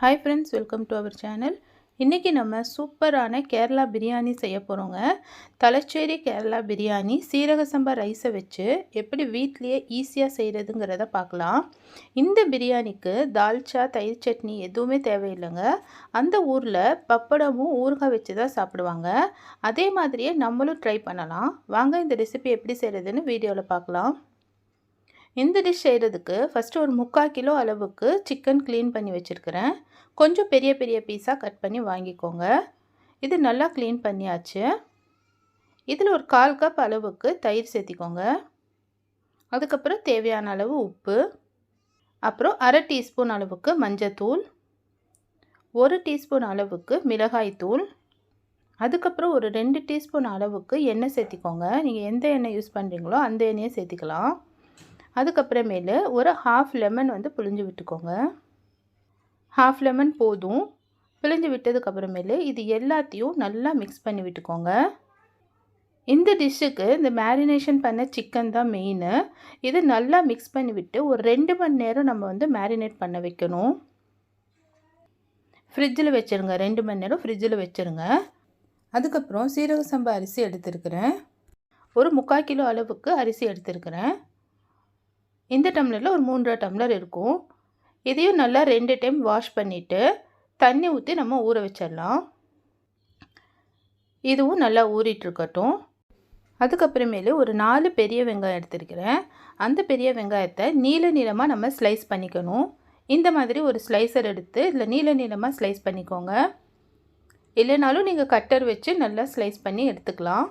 Hi friends welcome to our channel இன்றைக்கி நம்ம சூப்பரான கேரளா பிரியாணி செய்ய போகிறோங்க தலச்சேரி கேரளா பிரியாணி சீரக சம்பா ரைஸை வச்சு எப்படி வீட்லேயே ஈஸியாக செய்கிறதுங்கிறத பார்க்கலாம். இந்த பிரியாணிக்கு தால்ச்சா தயிர் சட்னி எதுவுமே தேவையில்லைங்க. அந்த ஊரில் பப்படமும் ஊறுகாய் வச்சு தான் சாப்பிடுவாங்க. அதே மாதிரியே நம்மளும் ட்ரை பண்ணலாம். வாங்க இந்த ரெசிபி எப்படி செய்கிறதுன்னு வீடியோவில் பார்க்கலாம். இந்த டிஷ் செய்கிறதுக்கு ஃபஸ்ட்டு ஒரு முக்கால் கிலோ அளவுக்கு சிக்கன் க்ளீன் பண்ணி வச்சுருக்கிறேன். கொஞ்சம் பெரிய பெரிய பீஸாக கட் பண்ணி வாங்கிக்கோங்க. இது நல்லா க்ளீன் பண்ணியாச்சு. இதில் ஒரு கால் கப் அளவுக்கு தயிர் சேர்த்திக்கோங்க. அதுக்கப்புறம் தேவையான அளவு உப்பு. அப்புறம் அரை டீஸ்பூன் அளவுக்கு மஞ்சத்தூள். ஒரு டீஸ்பூன் அளவுக்கு மிளகாய்த்தூள். அதுக்கப்புறம் ஒரு ரெண்டு டீஸ்பூன் அளவுக்கு எண்ணெய் சேர்த்திக்கோங்க. நீங்கள் எந்த எண்ணெய் யூஸ் பண்ணுறீங்களோ அந்த எண்ணெயை சேர்த்திக்கலாம். அதுக்கப்புறமேலு ஒரு ஹாஃப் லெமன் வந்து புழிஞ்சு விட்டுக்கோங்க. ஹாஃப் லெமன் போதும். பிழிஞ்சு விட்டதுக்கப்புறமேலு இது எல்லாத்தையும் நல்லா மிக்ஸ் பண்ணி விட்டுக்கோங்க. இந்த டிஷ்ஷுக்கு இந்த மேரினேஷன் பண்ண சிக்கன் தான் மெயின் இது நல்லா மிக்ஸ் பண்ணி விட்டு ஒரு ரெண்டு மணி நேரம் நம்ம வந்து மேரினேட் பண்ண வைக்கணும். ஃப்ரிட்ஜில் வச்சுருங்க. ரெண்டு மணி நேரம் ஃப்ரிட்ஜில் வச்சுருங்க. அதுக்கப்புறம் சீரக சம்பா அரிசி எடுத்துருக்கிறேன். ஒரு முக்கால் கிலோ அளவுக்கு அரிசி எடுத்துருக்கிறேன். இந்த டம்ளரில் ஒரு மூன்றரை டம்ளர் இருக்கும். இதையும் நல்லா ரெண்டு டைம் வாஷ் பண்ணிவிட்டு தண்ணி ஊற்றி நம்ம ஊற வச்சிடலாம். இதுவும் நல்லா ஊறிட்டுருக்கட்டும் அதுக்கப்புறமேலு ஒரு நாலு பெரிய வெங்காயம் எடுத்துருக்கிறேன். அந்த பெரிய வெங்காயத்தை நீல நீளமாக நம்ம ஸ்லைஸ் பண்ணிக்கணும். இந்த மாதிரி ஒரு ஸ்லைசர் எடுத்து இதில் நீல நீளமாக ஸ்லைஸ் பண்ணிக்கோங்க. இல்லைனாலும் நீங்கள் கட்டர் வச்சு நல்லா ஸ்லைஸ் பண்ணி எடுத்துக்கலாம்.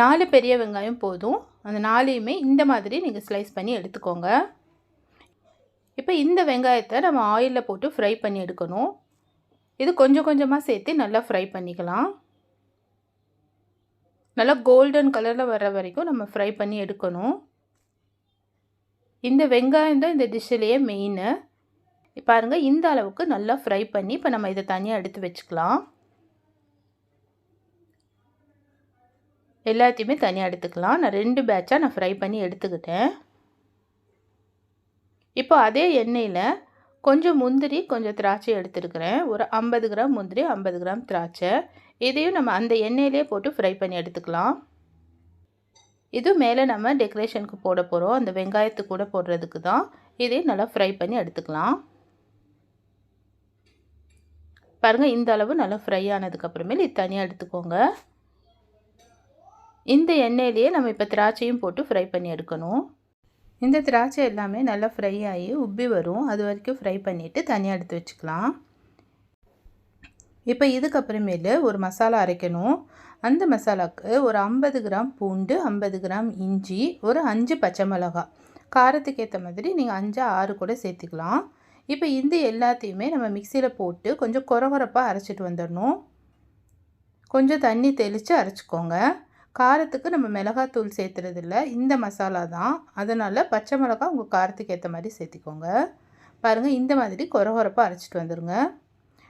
நாலு பெரிய வெங்காயம் போதும். அந்த நாலையுமே இந்த மாதிரி நீங்கள் ஸ்லைஸ் பண்ணி எடுத்துக்கோங்க. இப்போ இந்த வெங்காயத்தை நம்ம ஆயிலில் போட்டு ஃப்ரை பண்ணி எடுக்கணும். இது கொஞ்சம் கொஞ்சமாக சேர்த்து நல்லா ஃப்ரை பண்ணிக்கலாம். நல்லா கோல்டன் கலரில் வர வரைக்கும் நம்ம ஃப்ரை பண்ணி எடுக்கணும். இந்த வெங்காயம் தான் இந்த டிஷ்ஷிலேயே மெயின் பாருங்கள் இந்த அளவுக்கு நல்லா ஃப்ரை பண்ணி இப்போ நம்ம இதை தனியாக எடுத்து வச்சுக்கலாம். எல்லாத்தையுமே தனியாக எடுத்துக்கலாம். நான் ரெண்டு பேட்சாக நான் ஃப்ரை பண்ணி எடுத்துக்கிட்டேன். இப்போ அதே எண்ணெயில் கொஞ்சம் முந்திரி கொஞ்சம் திராட்சை எடுத்துருக்கிறேன். ஒரு ஐம்பது கிராம் முந்திரி ஐம்பது கிராம் திராட்சை. இதையும் நம்ம அந்த எண்ணெயிலே போட்டு ஃப்ரை பண்ணி எடுத்துக்கலாம். இது மேலே நம்ம டெக்கரேஷனுக்கு போட போகிறோம் அந்த வெங்காயத்து கூட போடுறதுக்கு தான். இதையும் நல்லா ஃப்ரை பண்ணி எடுத்துக்கலாம். பாருங்கள் இந்த அளவு நல்லா ஃப்ரை ஆனதுக்கப்புறமேல் இது தனியாக எடுத்துக்கோங்க. இந்த எண்ணெயிலேயே நம்ம இப்போ திராட்சையும் போட்டு ஃப்ரை பண்ணி எடுக்கணும். இந்த திராட்சை எல்லாமே நல்லா ஃப்ரை ஆகி உப்பி வரும். அது வரைக்கும் ஃப்ரை பண்ணிவிட்டு தனியாக எடுத்து வச்சுக்கலாம். இப்போ இதுக்கப்புறமேலு ஒரு மசாலா அரைக்கணும். அந்த மசாலாவுக்கு ஒரு ஐம்பது கிராம் பூண்டு ஐம்பது கிராம் இஞ்சி ஒரு அஞ்சு பச்சை மிளகாய். காரத்துக்கு ஏற்ற மாதிரி நீங்கள் அஞ்சு ஆறு கூட சேர்த்துக்கலாம். இப்போ இந்த எல்லாத்தையுமே நம்ம மிக்சியில் போட்டு கொஞ்சம் குறகுறப்பாக அரைச்சிட்டு வந்துடணும். கொஞ்சம் தண்ணி தெளித்து அரைச்சிக்கோங்க. காரத்துக்கு நம்ம மிளகாத்தூள் சேர்த்துறதில்ல. இந்த மசாலா தான். அதனால் பச்சை மிளகா உங்கள் காரத்துக்கு ஏற்ற மாதிரி சேர்த்திக்கோங்க. பாருங்கள் இந்த மாதிரி குறகுறப்பாக அரைச்சிட்டு வந்துடுங்க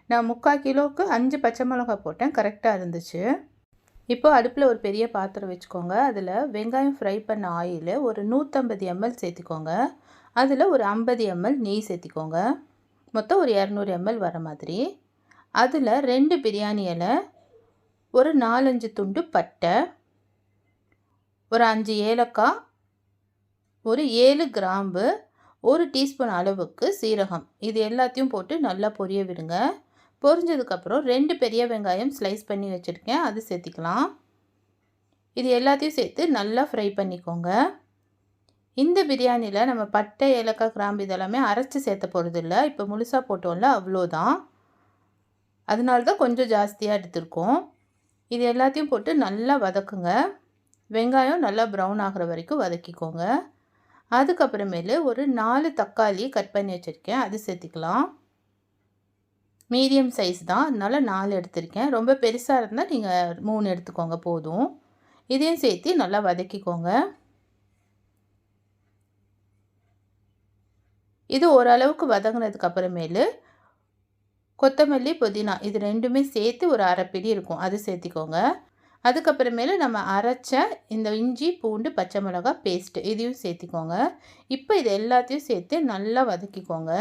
நான் முக்கால் கிலோவுக்கு அஞ்சு பச்சை மிளகா போட்டேன். கரெக்டாக இருந்துச்சு. இப்போது அடுப்பில் ஒரு பெரிய பாத்திரம் வச்சுக்கோங்க. அதில் வெங்காயம் ஃப்ரை பண்ண ஆயில் ஒரு நூற்றம்பது எம்எல் சேர்த்திக்கோங்க. அதில் ஒரு ஐம்பது எம்எல் நெய் சேர்த்திக்கோங்க. மொத்தம் ஒரு இரநூறு எம்எல் வர மாதிரி. அதில் ரெண்டு பிரியாணி இலை ஒரு நாலஞ்சு துண்டு பட்டை ஒரு அஞ்சு ஏலக்காய் ஒரு ஏழு கிராம்பு ஒரு டீஸ்பூன் அளவுக்கு சீரகம். இது எல்லாத்தையும் போட்டு நல்லா பொரிய விடுங்க. பொரிஞ்சதுக்கப்புறம் ரெண்டு பெரிய வெங்காயம் ஸ்லைஸ் பண்ணி வச்சுருக்கேன். அது சேர்த்திக்கலாம். இது எல்லாத்தையும் சேர்த்து நல்லா ஃப்ரை பண்ணிக்கோங்க. இந்த பிரியாணியில் நம்ம பட்டை ஏலக்காய் கிராம்பு இதெல்லாமே அரைச்சி சேர்த்த போகிறதில்ல இப்போ முழுசாக போட்டோம்ல அவ்வளோதான். அதனால தான் கொஞ்சம் ஜாஸ்தியாக எடுத்திருக்கோம். இது எல்லாத்தையும் போட்டு நல்லா வதக்குங்க. வெங்காயம் நல்லா ப்ரௌன் ஆகிற வரைக்கும் வதக்கிக்கோங்க. அதுக்கப்புறமேலு ஒரு நாலு தக்காளி கட் பண்ணி வச்சுருக்கேன். அது சேர்த்திக்கலாம். மீடியம் சைஸ் தான். அதனால் நாலு எடுத்திருக்கேன். ரொம்ப பெருசாக இருந்தால் நீங்கள் மூணு எடுத்துக்கோங்க. போதும். இதையும் சேர்த்து நல்லா வதக்கிக்கோங்க. இது ஓரளவுக்கு வதங்கினதுக்கு அப்புறமேலு கொத்தமல்லி புதினா இது ரெண்டுமே சேர்த்து ஒரு அரைப்பிடி இருக்கும். அது சேர்த்திக்கோங்க. அதுக்கப்புறமேலு நம்ம அரைச்ச இந்த இஞ்சி பூண்டு பச்சை மிளகாய் பேஸ்ட்டு இதையும் சேர்த்திக்கோங்க. இப்போ இது எல்லாத்தையும் சேர்த்து நல்லா வதக்கிக்கோங்க.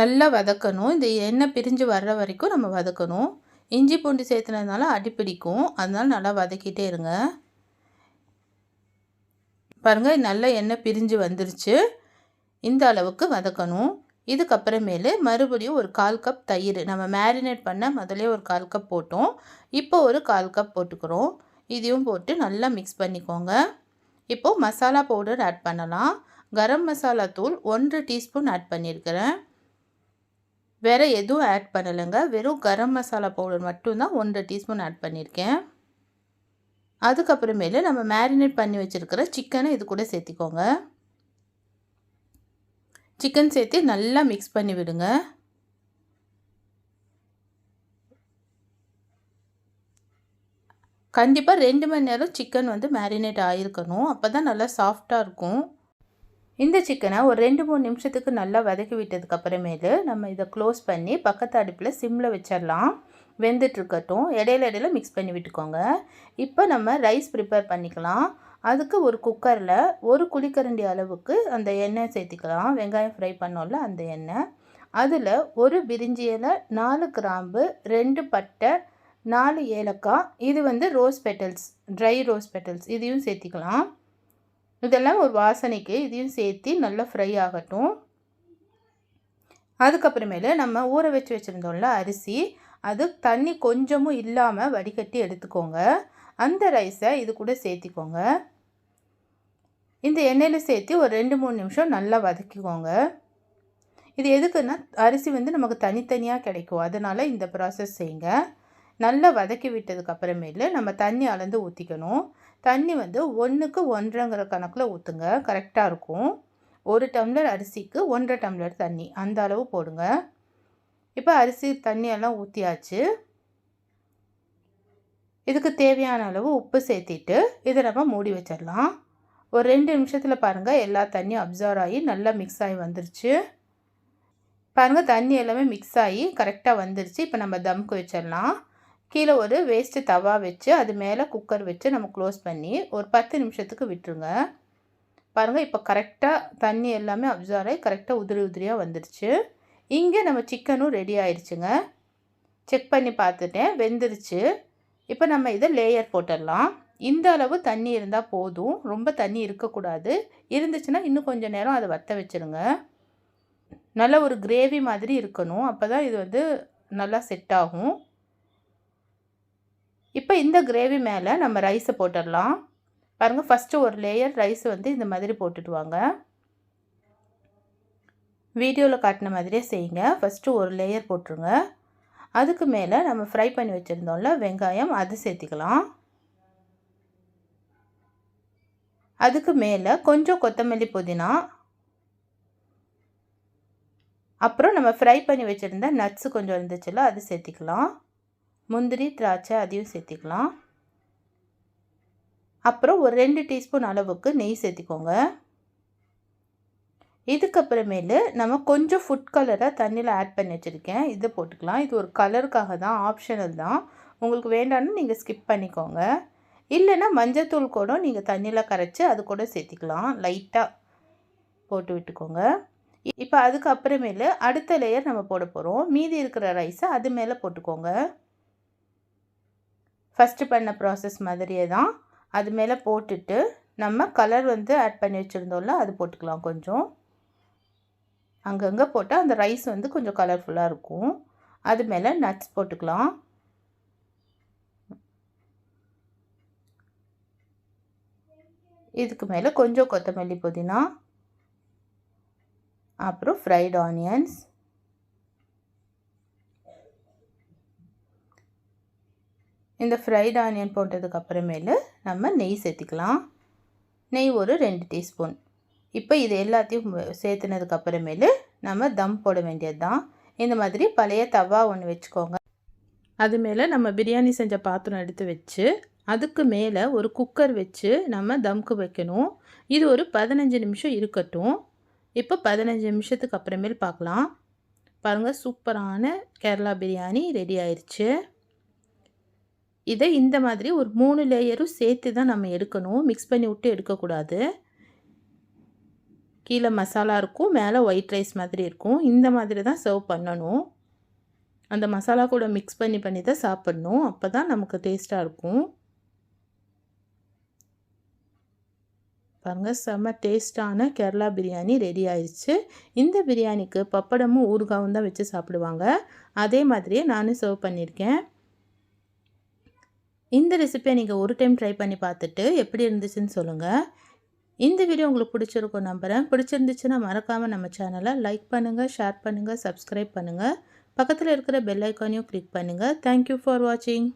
நல்லா வதக்கணும். இந்த எண்ணெய் பிரிஞ்சு வர்ற வரைக்கும் நம்ம வதக்கணும். இஞ்சி பூண்டு சேர்த்துனதுனால அடிப்பிடிக்கும் அதனால் நல்லா வதக்கிட்டே இருங்க. பாருங்கள் நல்லா எண்ணெய் பிரிஞ்சு வந்துருச்சு. இந்த அளவுக்கு வதக்கணும். இதுக்கப்புறமேலு மறுபடியும் ஒரு கால் கப் தயிர். நம்ம மேரினேட் பண்ண முதலே ஒரு கால் கப் போட்டோம். இப்போ ஒரு கால் கப் போட்டுக்கிறோம். இதையும் போட்டு நல்லா மிக்ஸ் பண்ணிக்கோங்க. இப்போது மசாலா பவுடர் ஆட் பண்ணலாம். கரம் மசாலா தூள் ஒன்று டீஸ்பூன் ஆட் பண்ணியிருக்கிறேன் வேறு எதுவும் ஆட் பண்ணலைங்க. வெறும் கரம் மசாலா பவுடர் மட்டும்தான் ஒன்றரை டீஸ்பூன் ஆட் பண்ணியிருக்கேன் அதுக்கப்புறமேலு நம்ம மேரினேட் பண்ணி வச்சுருக்கிற சிக்கனை இது கூட சேர்த்திக்கோங்க. சிக்கன் சேர்த்து நல்லா மிக்ஸ் பண்ணி விடுங்க. கண்டிப்பாக ரெண்டு மணி நேரம் சிக்கன் வந்து மேரினேட் ஆகிருக்கணும் அப்போ தான் நல்லா சாஃப்டாக இருக்கும். இந்த சிக்கனை ஒரு ரெண்டு மூணு நிமிஷத்துக்கு நல்லா வதக்கி விட்டதுக்கு அப்புறமேலு நம்ம இதை க்ளோஸ் பண்ணி பக்கத்து அடுப்பில் சிம்மில் வச்சிடலாம். வெந்துட்டுருக்கட்டும் இடையில இடையில மிக்ஸ் பண்ணி விட்டுக்கோங்க. இப்போ நம்ம ரைஸ் ப்ரிப்பேர் பண்ணிக்கலாம். அதுக்கு ஒரு குக்கரில் ஒரு குழிக்கரண்டி அளவுக்கு அந்த எண்ணெய் சேர்த்திக்கலாம். வெங்காயம் ஃப்ரை பண்ணோம்ல அந்த எண்ணெய். அதில் ஒரு பிரிஞ்சி இலை நாலு கிராம்பு ரெண்டு பட்டை நாலு ஏலக்காய். இது வந்து rose petals dry rose petals இதையும் சேர்த்திக்கலாம். இதெல்லாம் ஒரு வாசனைக்கு இதையும் சேர்த்து நல்லா ஃப்ரை ஆகட்டும். அதுக்கப்புறமேலு நம்ம ஊற வச்சு வச்சுருந்தோம்ல அரிசி அது தண்ணி கொஞ்சமும் இல்லாமல் வடிகட்டி எடுத்துக்கோங்க. அந்த ரைஸை இது கூட சேர்த்திக்கோங்க. இந்த எண்ணெயில் சேர்த்து ஒரு ரெண்டு மூணு நிமிஷம் நல்லா வதக்கிக்கோங்க. இது எதுக்குன்னா அரிசி வந்து நமக்கு தனித்தனியாக கிடைக்கும். அதனால் இந்த ப்ராசஸ் செய்யுங்க. நல்லா வதக்கி விட்டதுக்கு அப்புறமேலு நம்ம தண்ணி அளந்து ஊற்றிக்கணும் தண்ணி வந்து ஒன்றுக்கு ஒன்றரைங்கிற கணக்கில் ஊற்றுங்க கரெக்டாக இருக்கும். ஒரு டம்ளர் அரிசிக்கு ஒன்றரை டம்ளர் தண்ணி அந்த அளவு போடுங்க. இப்போ அரிசி தண்ணியெல்லாம் ஊற்றியாச்சு இதுக்கு தேவையான அளவு உப்பு சேர்த்திட்டு இதை நம்ம மூடி வச்சிடலாம். ஒரு ரெண்டு நிமிஷத்தில் பாருங்கள் எல்லா தண்ணியும் அப்சர்வ் ஆகி நல்லா மிக்ஸ் ஆகி வந்துருச்சு. பாருங்கள் தண்ணி எல்லாமே மிக்ஸ் ஆகி கரெக்டாக வந்துருச்சு. இப்போ நம்ம தம்க்கு வச்சிடலாம். கீழே ஒரு வேஸ்ட்டு தவா வச்சு அது மேலே குக்கர் வச்சு நம்ம க்ளோஸ் பண்ணி ஒரு பத்து நிமிஷத்துக்கு விட்டுருங்க. பாருங்கள் இப்போ கரெக்டாக தண்ணி எல்லாமே அப்சர்வ் ஆகி கரெக்டாக உதிரி உதிரியாக வந்துடுச்சு இங்கே நம்ம சிக்கனும் ரெடி ஆயிடுச்சுங்க செக் பண்ணி பார்த்துட்டேன் வெந்துருச்சு. இப்போ நம்ம இதை லேயர் போட்டுடலாம். இந்த அளவு தண்ணி இருந்தால் போதும். ரொம்ப தண்ணி இருக்கக்கூடாது. இருந்துச்சுன்னா இன்னும் கொஞ்சம் நேரம் அதை வற்ற வச்சுருங்க. நல்ல ஒரு கிரேவி மாதிரி இருக்கணும். அப்போ தான் இது வந்து நல்லா செட் ஆகும். இப்போ இந்த கிரேவி மேலே நம்ம ரைஸை போட்டுடலாம். பாருங்கள் ஃபஸ்ட்டு ஒரு லேயர் ரைஸ் வந்து இந்த மாதிரி போட்டுட்டு வாங்க. வீடியோவில் காட்டின மாதிரியே செய்யுங்க. ஃபஸ்ட்டு ஒரு லேயர் போட்டுருங்க. அதுக்கு மேலே நம்ம ஃப்ரை பண்ணி வச்சுருந்தோம்ல வெங்காயம் அது சேர்த்திக்கலாம். அதுக்கு மேலே கொஞ்சம் கொத்தமல்லி புதினா. அப்புறம் நம்ம ஃப்ரை பண்ணி வச்சுருந்த நட்ஸு கொஞ்சம் இருந்துச்சுல்ல அது சேர்த்திக்கலாம். முந்திரி திராட்சை அதையும் சேர்த்திக்கலாம். அப்புறம் ஒரு ரெண்டு டீஸ்பூன் அளவுக்கு நெய் சேர்த்திக்கோங்க. இதுக்கப்புறமேலு நம்ம கொஞ்சம் ஃபுட் கலரை தண்ணியில் ஆட் பண்ணி வச்சுருக்கேன். இதை போட்டுக்கலாம். இது ஒரு கலருக்காக தான் ஆப்ஷனல் தான். உங்களுக்கு வேண்டாம்னு நீங்கள் ஸ்கிப் பண்ணிக்கோங்க. இல்லைன்னா மஞ்சத்தூள் கூட நீங்கள் தண்ணியில் கரைச்சி அது கூட சேர்த்திக்கலாம். லைட்டாக போட்டு விட்டுக்கோங்க. இப்போ அதுக்கப்புறமேலு அடுத்த லேயர் நம்ம போட போகிறோம் மீதி இருக்கிற ரைஸை அது மேலே போட்டுக்கோங்க. ஃபஸ்ட்டு பண்ண ப்ராசஸ் மாதிரியே தான். அது மேலே போட்டுட்டு நம்ம கலர் வந்து ஆட் பண்ணி வச்சுருந்தோம்ல அது போட்டுக்கலாம் கொஞ்சம். அங்கங்கே போட்டால் அந்த ரைஸ் வந்து கொஞ்சம் கலர்ஃபுல்லாக இருக்கும். அது மேலே நட்ஸ் போட்டுக்கலாம். இதுக்கு மேலே கொஞ்சம் கொத்தமல்லி புதினா அப்புறம் ஃப்ரைட் ஆனியன்ஸ் இந்த ஃப்ரைட் ஆனியன் போட்டதுக்கு அப்புறமேலு நம்ம நெய் சேர்த்துக்கலாம். நெய் ஒரு ரெண்டு டீஸ்பூன். இப்போ இது எல்லாத்தையும் சேர்த்துனதுக்கு அப்புறமேலு நம்ம தம் போட வேண்டியது தான் இந்த மாதிரி பழைய தவா ஒன்று வச்சுக்கோங்க. அது மேலே நம்ம பிரியாணி செஞ்ச பாத்திரம் எடுத்து வச்சு அதுக்கு மேலே ஒரு குக்கர் வச்சு நம்ம தம்க்கு வைக்கணும். இது ஒரு பதினஞ்சு நிமிஷம் இருக்கட்டும். இப்போ பதினஞ்சு நிமிஷத்துக்கு அப்புறமேல் பார்க்கலாம். பாருங்கள் சூப்பரான கேரளா பிரியாணி ரெடி ஆயிடுச்சு இதை இந்த மாதிரி ஒரு மூணு லேயரும் சேர்த்து தான் நம்ம எடுக்கணும். மிக்ஸ் பண்ணி விட்டு எடுக்கக்கூடாது. கீழே மசாலா இருக்கும் மேலே ஒயிட் ரைஸ் மாதிரி இருக்கும். இந்த மாதிரி தான் சர்வ் பண்ணணும். அந்த மசாலா கூட மிக்ஸ் பண்ணி பண்ணி தான் சாப்பிட்ணும். அப்போ தான் நமக்கு டேஸ்ட்டாக இருக்கும். பாருங்கள் செம்ம டேஸ்ட்டான கேரளா பிரியாணி ரெடி ஆயிடுச்சு இந்த பிரியாணிக்கு பப்படமும் ஊறுகாவும் தான் வச்சு சாப்பிடுவாங்க. அதே மாதிரியே நானும் சர்வ் பண்ணியிருக்கேன். இந்த ரெசிபியை நீங்கள் ஒரு டைம் ட்ரை பண்ணி பார்த்துட்டு எப்படி இருந்துச்சுன்னு சொல்லுங்கள் இந்த வீடியோ உங்களுக்கு பிடிச்சிருக்கும் நம்புகிறேன் பிடிச்சிருந்துச்சுன்னா மறக்காமல் நம்ம சேனலை லைக் பண்ணுங்கள் ஷேர் பண்ணுங்கள் சப்ஸ்கிரைப் பண்ணுங்கள் பக்கத்தில் இருக்கிற பெல் ஐக்கானையும் கிளிக் பண்ணுங்கள் தேங்க்யூ ஃபார் வாட்சிங்